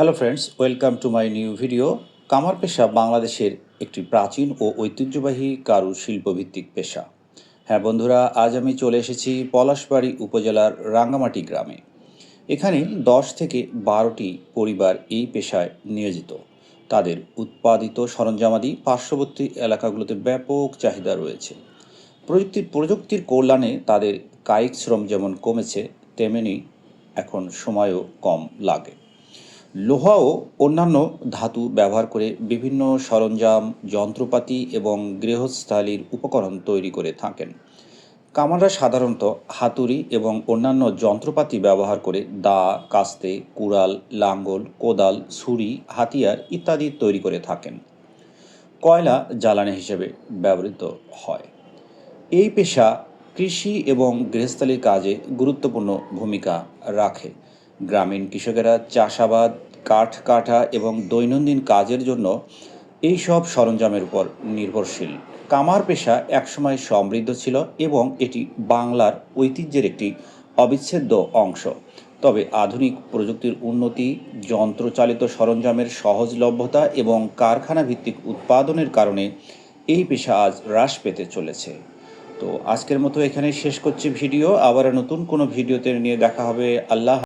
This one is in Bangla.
Hello friends welcome to my new video কামার পেশা বাংলাদেশের একটি প্রাচীন ও ঐতিহ্যবাহী কারু শিল্পভিত্তিক পেশা। হ্যাঁ বন্ধুরা, আজ আমি চলে এসেছি পলাশবাড়ি উপজেলার রাঙ্গামাটি গ্রামে। এখানে দশ থেকে বারোটি পরিবার এই পেশায় নিয়োজিত। তাদের উৎপাদিত সরঞ্জামাদি, পার্শ্ববর্তী এলাকাগুলোতে ব্যাপক চাহিদা রয়েছে। প্রযুক্তির প্রযুক্তির কল্যাণে তাদের কায়িক শ্রম যেমন কমেছে, তেমনি এখন সময়ও কম লাগে। লোহা ও অন্যান্য ধাতু ব্যবহার করে বিভিন্ন সরঞ্জাম, যন্ত্রপাতি এবং গৃহস্থালির উপকরণ তৈরি করে থাকেন। কামাররা সাধারণত হাতুড়ি এবং অন্যান্য যন্ত্রপাতি ব্যবহার করে দা, কাস্তে, কুড়াল, লাঙ্গল, কোদাল, ছুরি, হাতিয়ার ইত্যাদি তৈরি করে থাকেন। কয়লা জ্বালানি হিসেবে ব্যবহৃত হয়। এই পেশা কৃষি এবং গৃহস্থালির কাজে গুরুত্বপূর্ণ ভূমিকা রাখে। গ্রামীণ কৃষকেরা চাষাবাদ কাঠ, কাটা এবং দৈনন্দিন কাজের জন্য এই সব সরঞ্জামের উপর নির্ভরশীল। কামার পেশা একসময় সমৃদ্ধ ছিল এবং এটি বাংলার ঐতিহ্যের একটি অবিচ্ছেদ্য অংশ। তবে আধুনিক প্রযুক্তির উন্নতি, যন্ত্রচালিত সরঞ্জামের সহজলভ্যতা এবং কারখানা ভিত্তিক উৎপাদনের কারণে এই পেশা আজ হ্রাস পেতে চলেছে। তো আজকের মতো এখানেই শেষ করছি ভিডিও। আবার নতুন কোনো ভিডিওতে নিয়ে দেখা হবে। আল্লাহ